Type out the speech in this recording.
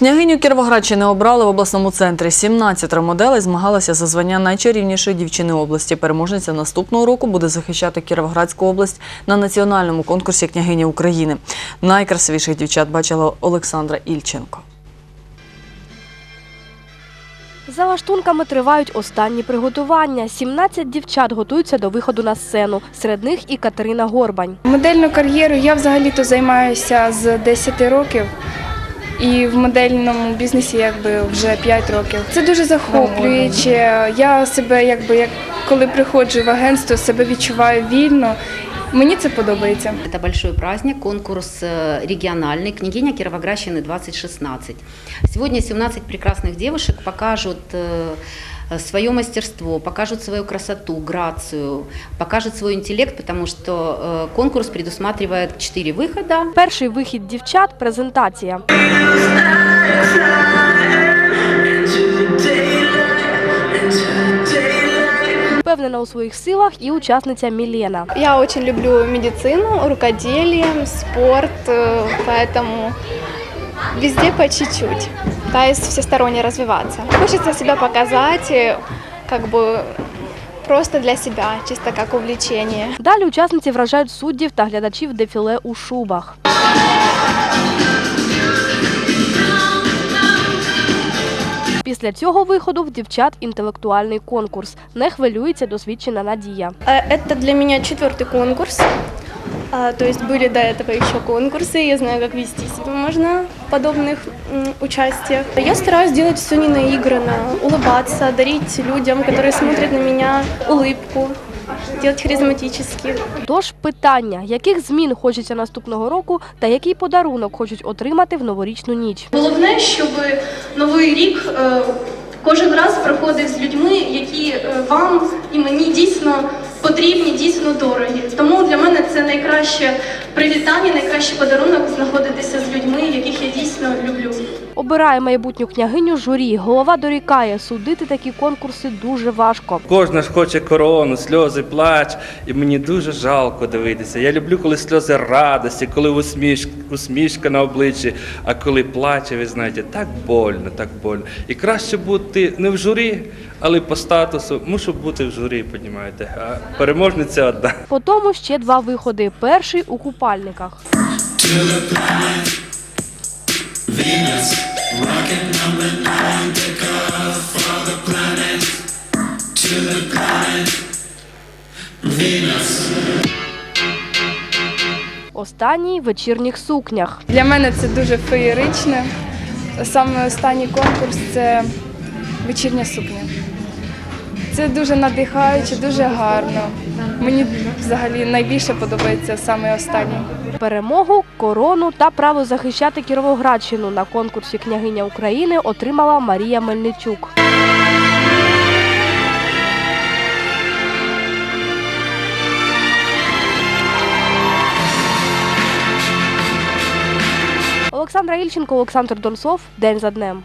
Княгиню Кіровоградщини обрали в обласному центрі. 17 моделей змагалися за звання найчарівнішої дівчини області. Переможниця наступного року буде захищати Кіровоградську область на національному конкурсі Княгині України. Найкрасивіших дівчат бачила Олександра Ільченко. За лаштунками тривають останні приготування. 17 дівчат готуються до виходу на сцену. Серед них і Катерина Горбань. Модельну кар'єру я взагалі-то займаюся з 10 років І в модельному бізнесі якби вже 5 років. Це дуже захоплююче. Я себе, якби як коли приходжу в агентство, себе відчуваю вільно. Мені це подобається. Это большой праздник, конкурс э, региональный «Княгиня Кировоградщины 2016». Сегодня 17 прекрасных девушек покажут э, свое мастерство, покажут свою красоту, грацию, покажут свой интеллект, потому что э, конкурс предусматривает 4 выхода. Перший вихід дівчат презентація. Впевнена у своїх силах і учасниця Мілена. Я очень люблю медицину, рукоделие, спорт, э, поэтому везде по чуть-чуть. Пытаюсь всесторонне развиваться. Хочется себя показать, э, как бы просто для себя, чисто как увлечение. Далі учасниці вражають суддів та глядачів дефіле у шубах. Після цього виходу в дівчат інтелектуальний конкурс. Не хвилюється досвідчена Надія. А, Это для меня четвертый конкурс. А, То есть были до этого еще конкурсы, я знаю, как вести себя можно в подобных м, участиях. Я стараюсь делать все не наигранно, улыбаться, дарить людям, которые смотрят на меня, улыбку, делать харизматически. Тож питання, яких змін хочеться наступного року та який подарунок хочуть отримати в новорічну ніч. Головне, щоб новий рік е, кожен раз проходив з людьми, які е, вам і мені дійсно потрібні, дійсно дорогі. Тому для мене це найкраще привітання, найкращий подарунок знаходитися з людьми, яких я дійсно люблю. Обирає майбутню княгиню журі. Голова дорікає, судити такі конкурси дуже важко. Кожна ж хоче корону, сльози, плач, і мені дуже жалко дивитися. Я люблю, коли сльози радості, коли усміш... усмішка на обличчі, а коли плаче, ви знаєте, так больно, так больно. І краще бути не в журі, але по статусу мушу бути в журі, понімаєте. А переможниця одна. По тому ще два виходи. Перший у купальниках. Останній в вечірніх сукнях. Для мене це дуже феєрично. Саме останній конкурс це вечірня сукня. Це дуже надихаюче, дуже гарно. Мені взагалі найбільше подобається саме останній. Перемогу, корону та право захищати Кіровоградщину на конкурсі Княгиня України отримала Марія Мельничук. Олександра Ільченко, Олександр Донцов. День за днем.